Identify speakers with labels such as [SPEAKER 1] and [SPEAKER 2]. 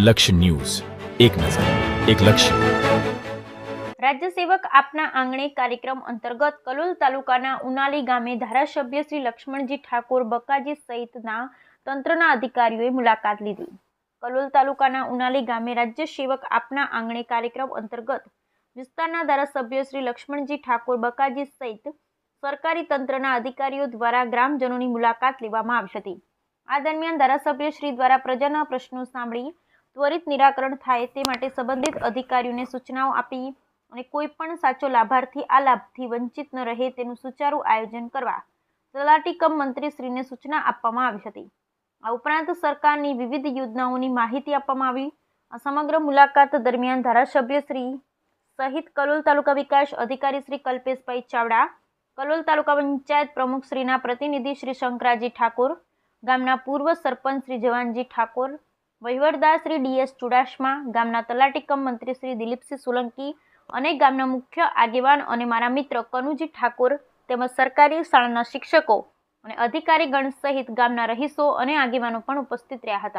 [SPEAKER 1] લક્ષ્ય ન્યૂઝ. એક નજર, એક લક્ષ્ય.
[SPEAKER 2] રાજ્ય સેવક આપના આંગણે કાર્યક્રમ અંતર્ગત કલોલ તાલુકાના ઉનાલી ગામે ધારાસભ્ય શ્રી લક્ષ્મણજી ઠાકોર બકાજી સહિતના તંત્રના અધિકારીઓએ મુલાકાત લીધી. કલોલ તાલુકાના ઉનાલી ગામે રાજ્ય સેવક આપના આંગણે કાર્યક્રમ અંતર્ગત વિસ્તારના ધારાસભ્ય શ્રી લક્ષ્મણજી ઠાકોર બકાજી સહિત સરકારી તંત્રના અધિકારીઓ દ્વારા ગ્રામજનોની મુલાકાત લેવામાં આવી હતી. આ દરમિયાન ધારાસભ્ય શ્રી દ્વારા પ્રજાના પ્રશ્નો સાંભળી ત્વરિત નિરાકરણ થાય તે માટે સંબંધિત અધિકારીઓને સૂચનાઓ આપી અને કોઈ પણ સાચો લાભાર્થી આ લાભથી વંચિત ન રહે તેનું સુચારું આયોજન કરવા તલાટી કમ મંત્રીશ્રીને સૂચના આપવામાં આવી હતી. આ ઉપરાંત સરકારની વિવિધ યોજનાઓની માહિતી આપવામાં આવી. આ સમગ્ર મુલાકાત દરમિયાન ધારાસભ્ય શ્રી સહિત કલોલ તાલુકા વિકાસ અધિકારી શ્રી કલ્પેશભાઈ ચાવડા, કલોલ તાલુકા પંચાયત પ્રમુખ શ્રીના પ્રતિનિધિ શ્રી શંકરાજી ઠાકોર, ગામના પૂર્વ સરપંચ શ્રી જવાનજી ઠાકોર વહીવટદાર શ્રી ડીએસ ચુડાસમા, ગામના તલાટી કમ મંત્રી શ્રી દિલીપસિંહ સોલંકી અને ગામના મુખ્ય આગેવાન અને મારા મિત્ર કનુજી ઠાકોર તેમજ સરકારી શાળાના શિક્ષકો અને અધિકારીગણ સહિત ગામના રહીશો અને આગેવાનો પણ ઉપસ્થિત રહ્યા હતા.